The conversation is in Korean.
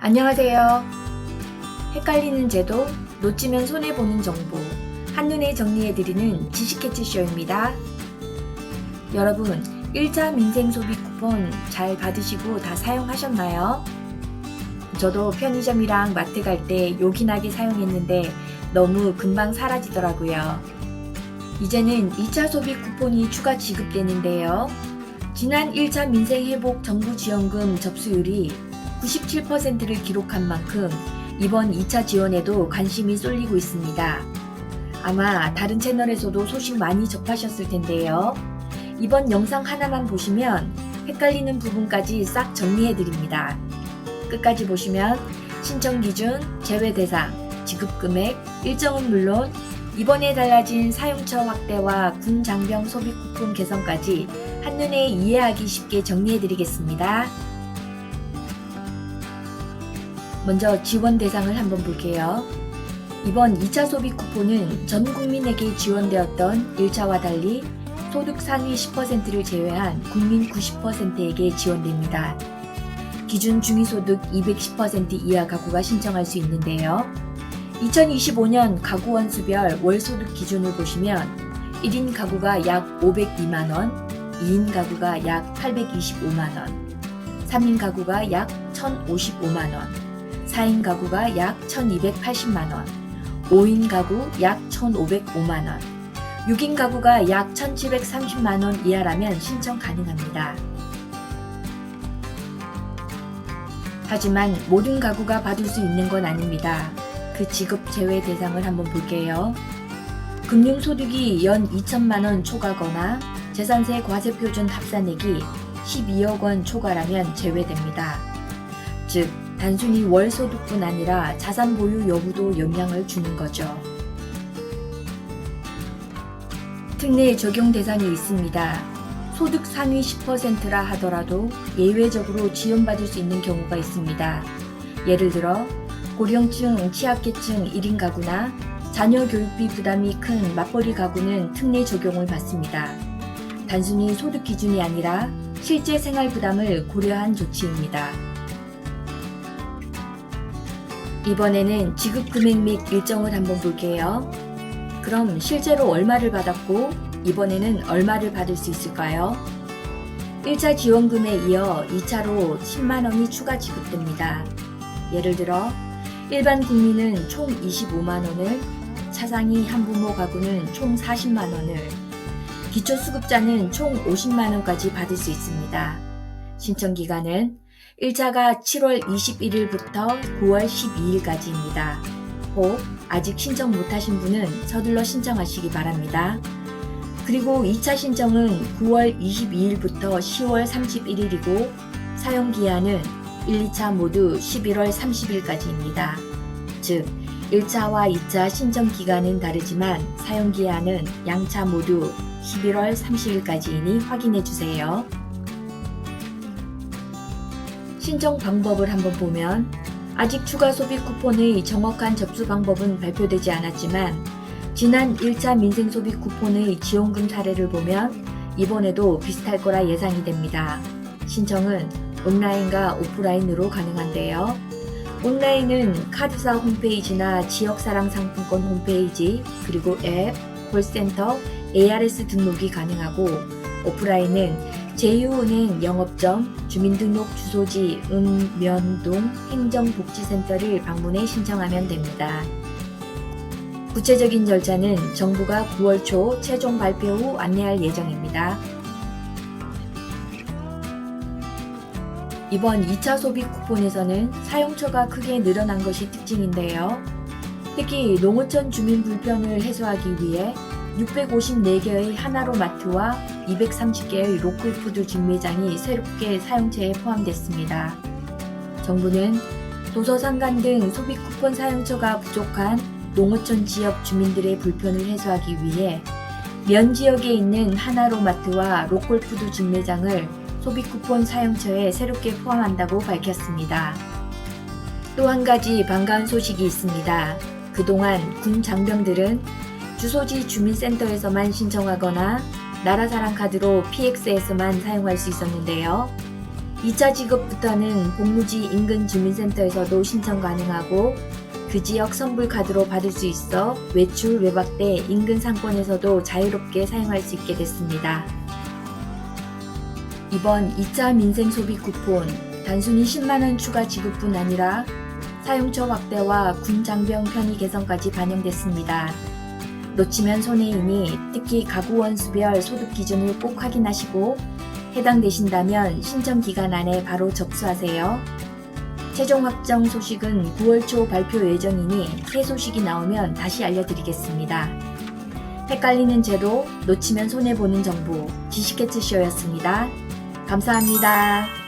안녕하세요. 헷갈리는 제도, 놓치면 손해보는 정보, 한눈에 정리해드리는 지식캐치쇼입니다. 여러분, 1차 민생 소비 쿠폰 잘 받으시고 다 사용하셨나요? 저도 편의점이랑 마트 갈 때 요긴하게 사용했는데 너무 금방 사라지더라고요. 이제는 2차 소비 쿠폰이 추가 지급되는데요. 지난 1차 민생회복 정부 지원금 접수율이 97%를 기록한 만큼 이번 2차 지원에도 관심이 쏠리고 있습니다. 아마 다른 채널에서도 소식 많이 접하셨을 텐데요. 이번 영상 하나만 보시면 헷갈리는 부분까지 싹 정리해 드립니다. 끝까지 보시면 신청 기준, 제외 대상, 지급 금액, 일정은 물론 이번에 달라진 사용처 확대와 군 장병 소비 쿠폰 개선까지 한눈에 이해하기 쉽게 정리해 드리겠습니다. 먼저 지원 대상을 한번 볼게요. 이번 2차 소비 쿠폰은 전 국민에게 지원되었던 1차와 달리 소득 상위 10%를 제외한 국민 90%에게 지원됩니다. 기준 중위소득 210% 이하 가구가 신청할 수 있는데요. 2025년 가구 원수별 월소득 기준을 보시면 1인 가구가 약 502만원, 2인 가구가 약 825만원, 3인 가구가 약 1055만원, 4인 가구가 약 1280만원, 5인 가구 약 1505만원, 6인 가구가 약 1730만원 이하라면 신청 가능합니다. 하지만 모든 가구가 받을 수 있는 건 아닙니다. 그 지급 제외 대상을 한번 볼게요. 금융소득이 연 2천만 원 초과거나 재산세 과세표준 합산액이 12억 원 초과라면 제외됩니다. 즉, 단순히 월소득뿐 아니라 자산 보유 여부도 영향을 주는 거죠. 특례 적용 대상이 있습니다. 소득 상위 10%라 하더라도 예외적으로 지원받을 수 있는 경우가 있습니다. 예를 들어 고령층, 취약계층 1인 가구나 자녀 교육비 부담이 큰 맞벌이 가구는 특례 적용을 받습니다. 단순히 소득 기준이 아니라 실제 생활 부담을 고려한 조치입니다. 이번에는 지급 금액 및 일정을 한번 볼게요. 그럼 실제로 얼마를 받았고 이번에는 얼마를 받을 수 있을까요? 1차 지원금에 이어 2차로 10만원이 추가 지급됩니다. 예를 들어 일반 국민은 총 25만원을, 차상위 한부모 가구는 총 40만원을, 기초수급자는 총 50만원까지 받을 수 있습니다. 신청 기간은 1차가 7월 21일부터 9월 12일까지입니다. 혹 아직 신청 못하신 분은 서둘러 신청하시기 바랍니다. 그리고 2차 신청은 9월 22일부터 10월 31일이고 사용 기한은 1, 2차 모두 11월 30일까지입니다. 즉, 1차와 2차 신청 기간은 다르지만 사용 기한은 양차 모두 11월 30일까지이니 확인해 주세요. 신청 방법을 한번 보면 아직 추가 소비 쿠폰의 정확한 접수 방법은 발표되지 않았지만 지난 1차 민생 소비 쿠폰의 지원금 사례를 보면 이번에도 비슷할 거라 예상이 됩니다. 신청은 온라인과 오프라인으로 가능한데요. 온라인은 카드사 홈페이지나 지역사랑 상품권 홈페이지, 그리고 앱, 콜센터, ARS 등록이 가능하고 오프라인은 제휴은행 영업점, 주민등록 주소지 읍면동 행정복지센터를 방문해 신청하면 됩니다. 구체적인 절차는 정부가 9월 초 최종 발표 후 안내할 예정입니다. 이번 2차 소비 쿠폰에서는 사용처가 크게 늘어난 것이 특징인데요. 특히 농어촌 주민 불편을 해소하기 위해 654개의 하나로 마트와 230개의 로컬푸드 직매장이 새롭게 사용처에 포함됐습니다. 정부는 도서상관 등 소비 쿠폰 사용처가 부족한 농어촌 지역 주민들의 불편을 해소하기 위해 면 지역에 있는 하나로 마트와 로컬푸드 직매장을 소비 쿠폰 사용처에 새롭게 포함한다고 밝혔습니다. 또 한 가지 반가운 소식이 있습니다. 그동안 군 장병들은 주소지 2차 지급부터는 복무지 인근 주민센터에서도 신청 가능하고 그 지역 선불 카드로 받을 수 있어 외출 외박 때 인근 상권에서도 자유롭게 사용할 수 있게 됐습니다. 이번 2차 민생 소비 쿠폰 단순히 10만원 추가 지급뿐 아니라 사용처 확대와 군 장병 편의 개선까지 반영됐습니다. 놓치면 손해이니 특히 가구 원수별 소득 기준을 꼭 확인하시고 해당되신다면 신청 기간 안에 바로 접수하세요. 최종 확정 소식은 9월 초 발표 예정이니 새 소식이 나오면 다시 알려드리겠습니다. 헷갈리는 제도, 놓치면 손해보는 정보, 지식캐치쇼였습니다. 감사합니다.